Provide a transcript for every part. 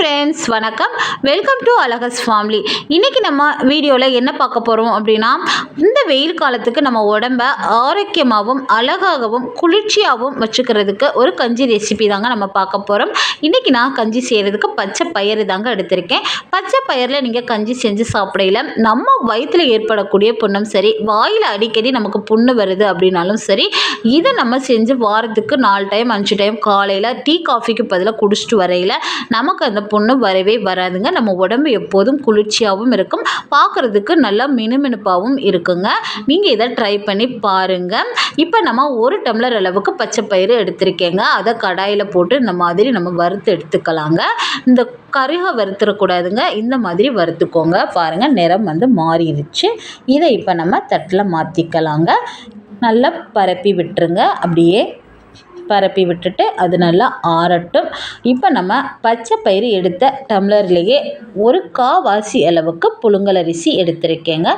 Friends வணக்கம். Welcome to அழகஸ் family இன்றைக்கி நம்ம வீடியோவில் என்ன பார்க்க போகிறோம் அப்படின்னா இந்த வெயில் காலத்துக்கு நம்ம உடம்ப ஆரோக்கியமாகவும் அழகாகவும் குளிர்ச்சியாகவும் வச்சுக்கிறதுக்கு ஒரு கஞ்சி ரெசிபி தாங்க நம்ம பார்க்க போகிறோம் இன்றைக்கி நான் கஞ்சி செய்கிறதுக்கு பச்சை பயிறு தாங்க எடுத்திருக்கேன். பச்சை பயிரில் நீங்கள் கஞ்சி செஞ்சு சாப்பிடையில நம்ம வயிற்றில் ஏற்படக்கூடிய புண்ணும் சரி வாயில் அடிக்கடி நமக்கு புண்ணு வருது அப்படின்னாலும் சரி இதை நம்ம செஞ்சு வாரத்துக்கு நாலு டைம் அஞ்சு டைம் காலையில் டீ காஃபிக்கு பதிலாக குடிச்சிட்டு வரையில் நமக்கு அந்த புண்ணு வரவே வராதுங்க. நம்ம உடம்பு எப்போதும் குளிர்ச்சியாகவும் இருக்கும். பார்க்குறதுக்கு நல்லா மினுமினுப்பாகவும் இருக்குங்க. நீங்கள் இதை ட்ரை பண்ணி பாருங்கள் இப்போ நம்ம ஒரு டம்ளர் அளவுக்கு பச்சை பயிறு எடுத்திருக்கேங்க. அதை கடாயில் போட்டு இந்த மாதிரி நம்ம வறுத்து எடுத்துக்கலாங்க. இந்த கருக வறுத்துடக்கூடாதுங்க இந்த மாதிரி வறுத்துக்கோங்க. பாருங்கள் நிறம் வந்து மாறிடுச்சு இதை இப்போ நம்ம தட்டில் மாற்றிக்கலாங்க நல்லா பரப்பி விட்டுருங்க. அப்படியே பரப்பி விட்டுட்டு அது நல்லா ஆறட்டும். இப்போ நம்ம பச்சை பயிறு எடுத்த டம்ளர்லேயே ஒரு காவாசி அளவுக்கு புழுங்கலரிசி எடுத்திருக்கேங்க.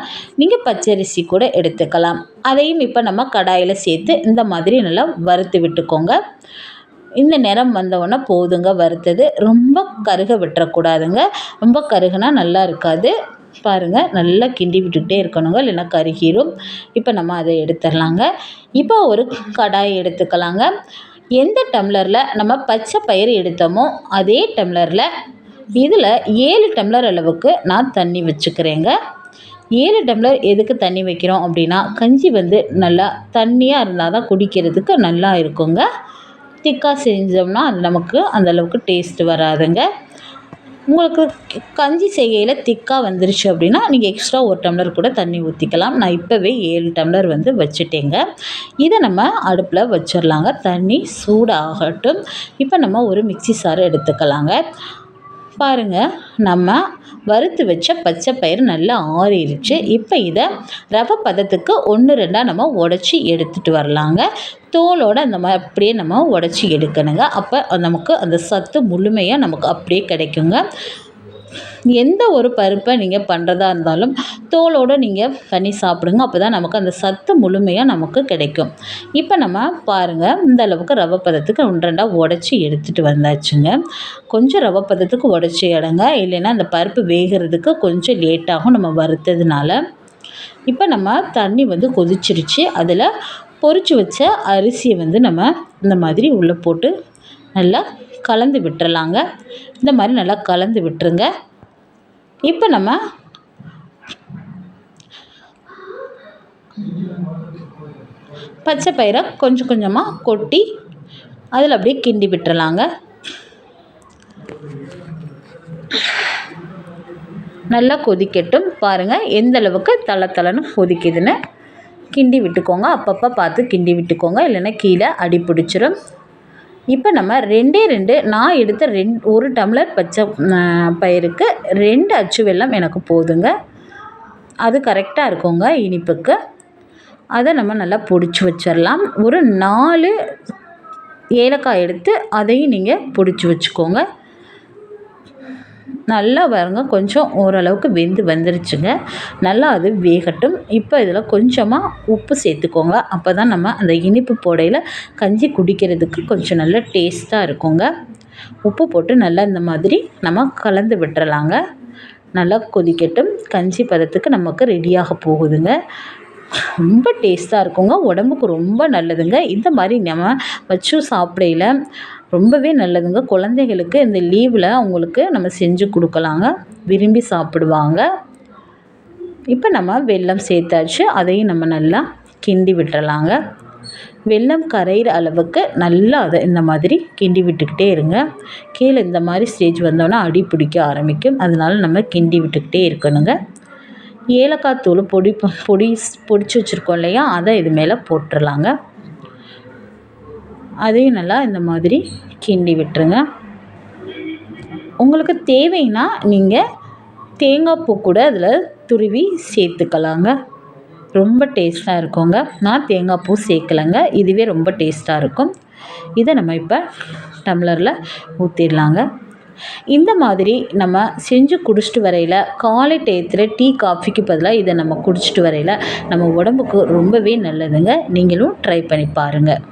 நீங்கள் பச்சரிசி கூட எடுத்துக்கலாம். அதையும் இப்போ நம்ம கடாயில் சேர்த்து இந்த மாதிரி நல்லா வறுத்து விட்டுக்கோங்க. இந்த நிறம் வந்தவுடனே போதுங்க வறுத்தது. ரொம்ப கருக விட்டுறக்கூடாதுங்க. ரொம்ப கருகுனா நல்லா இருக்காது. பாருங்கள் நல்லா கிண்டி விட்டுக்கிட்டே இருக்கணுங்க இல்லைன்னா கருகிரும். இப்போ நம்ம அதை எடுத்துடலாங்க. இப்போ ஒரு கடாய் எடுத்துக்கலாங்க. எந்த டம்ளரில் நம்ம பச்சை பயிறு எடுத்தோமோ அதே டம்ளரில் இதில் ஏழு டம்ளர் அளவுக்கு நான் தண்ணி வச்சுக்கிறேங்க. ஏழு டம்ளர் எதுக்கு தண்ணி வைக்கிறோம் அப்படின்னா கஞ்சி வந்து நல்லா தண்ணியாக இருந்தால் தான் குடிக்கிறதுக்கு நல்லா இருக்குங்க. திக்காக செஞ்சோம்னா அது நமக்கு அந்தளவுக்கு டேஸ்ட்டு வராதுங்க. உங்களுக்கு கஞ்சி செய்கையில் திக்காக வந்துருச்சு அப்படின்னா நீங்கள் எக்ஸ்ட்ரா ஒரு டம்ளர் கூட தண்ணி ஊற்றிக்கலாம் நான் இப்போவே ஏழு டம்ளர் வந்து வச்சுட்டேங்க. இதை நம்ம அடுப்பில் வச்சிடலாங்க தண்ணி சூடாகட்டும். இப்போ நம்ம ஒரு மிக்சி சாறு எடுத்துக்கலாங்க. பாருங்கள் நம்ம வறுத்து வச்ச பச்சை பயிர் நல்லா ஆறிடுச்சு இப்போ இதை ரவை பதத்துக்கு ஒன்று ரெண்டாக நம்ம உடச்சி எடுத்துகிட்டு வரலாங்க. தோலோடு அந்த மாதிரி அப்படியே நம்ம உடச்சி எடுக்கணுங்க. அப்போ நமக்கு அந்த சத்து முழுமையாக நமக்கு அப்படியே கிடைக்குங்க. எந்த ஒரு பருப்பை நீங்கள் பண்ணுறதா இருந்தாலும் தோலோடு நீங்கள் பண்ணி சாப்பிடுங்க. அப்போ தான் நமக்கு அந்த சத்து முழுமையாக நமக்கு கிடைக்கும். இப்போ நம்ம பாருங்கள் இந்த அளவுக்கு ரவை பதத்துக்கு ஒன்று ரெண்டாக உடச்சி எடுத்துகிட்டு வந்தாச்சுங்க. கொஞ்சம் ரவை பதத்துக்கு உடச்சி இடங்க இல்லைன்னா அந்த பருப்பு வேகிறதுக்கு கொஞ்சம் லேட்டாகும் நம்ம வறுத்ததுனால. இப்போ நம்ம தண்ணி வந்து கொதிச்சிருச்சு. அதில் பொறிச்சு வச்ச அரிசியை வந்து நம்ம இந்த மாதிரி உள்ளே போட்டு நல்லா கலந்து விட்டுறலாங்க. இந்த மாதிரி நல்லா கலந்து விட்டுருங்க. இப்போ நம்ம பச்சை பயிரை கொஞ்சம் கொஞ்சமாக கொட்டி அதில் அப்படியே கிண்டி விட்டுறலாங்க. நல்லா கொதிக்கட்டும். பாருங்கள் எந்த அளவுக்கு தலை தலைன்னு கொதிக்குதுன்னு. கிண்டி விட்டுக்கோங்க. அப்பப்போ பார்த்து கிண்டி விட்டுக்கோங்க. இல்லைன்னா கீழே அடி பிடிச்சிரும். இப்போ நம்ம ரெண்டே ரெண்டு நான் எடுத்த ரெண் ஒரு டம்ளர் பச்சை பயிருக்கு ரெண்டு அச்சு வெல்லம் எனக்கு போதுங்க. அது கரெக்டாக இருக்குங்க இனிப்புக்கு. அதை நம்ம நல்லா பிடிச்சி வச்சிடலாம் ஒரு நாலு ஏலக்காய் எடுத்து அதையும் நீங்கள் பிடிச்சி வச்சுக்கோங்க. நல்லா பாருங்க கொஞ்சம் ஓரளவுக்கு வெந்து வந்துருச்சுங்க. நல்லா அது வேகட்டும். இப்போ இதில் கொஞ்சமாக உப்பு சேர்த்துக்கோங்க. அப்போ தான் நம்ம அந்த இனிப்பு போடையில் கஞ்சி குடிக்கிறதுக்கு கொஞ்சம் நல்ல டேஸ்ட்டாக இருக்குங்க. உப்பு போட்டு நல்லா இந்த மாதிரி நம்ம கலந்து விட்டுறலாங்க. நல்லா கொதிக்கட்டும். கஞ்சி பதத்துக்கு நமக்கு ரெடியாக போகுதுங்க. ரொம்ப டேஸ்ட்டாக இருக்குங்க. உடம்புக்கு ரொம்ப நல்லதுங்க. இந்த மாதிரி நம்ம வச்சும் சாப்பிடையில ரொம்பவே நல்லதுங்க. குழந்தைகளுக்கு இந்த லீவில் அவங்களுக்கு நம்ம செஞ்சு கொடுக்கலாங்க. விரும்பி சாப்பிடுவாங்க. இப்போ நம்ம வெல்லம் சேர்த்தாச்சு. அதையும் நம்ம நல்லா கிண்டி விட்டுறலாங்க. வெல்லம் கரையிற அளவுக்கு நல்லா அதை இந்த மாதிரி கிண்டி விட்டுக்கிட்டே இருங்க. கீழே இந்த மாதிரி ஸ்டேஜ் வந்தோன்னா அடி பிடிக்க ஆரம்பிக்கும். அதனால் நம்ம கிண்டி விட்டுக்கிட்டே இருக்கணுங்க. ஏலக்காய் தூள் பொடி பொடி பொடிச்சு வச்சுருக்கோம் இல்லையா? அதை இது மேலே போட்டுடலாங்க அதையும் நல்லா இந்த மாதிரி கிண்டி விட்டுருங்க. உங்களுக்கு தேவைன்னா நீங்கள் தேங்காய் பூ கூட அதில் துருவி சேர்த்துக்கலாங்க. ரொம்ப டேஸ்ட்டாக இருக்குங்க. நான் தேங்காய் பூ சேர்க்கலைங்க. இதுவே ரொம்ப டேஸ்ட்டாக இருக்கும். இதை நம்ம இப்போ டம்ளரில் ஊற்றிடலாங்க இந்த மாதிரி நம்ம செஞ்சு குடிச்சிட்டு வரையில் காலை டயத்தில் டீ காஃபிக்கு பதிலாக இதை நம்ம குடிச்சிட்டு வரையில் நம்ம உடம்புக்கு ரொம்பவே நல்லதுங்க. நீங்களும் ட்ரை பண்ணி பாருங்கள்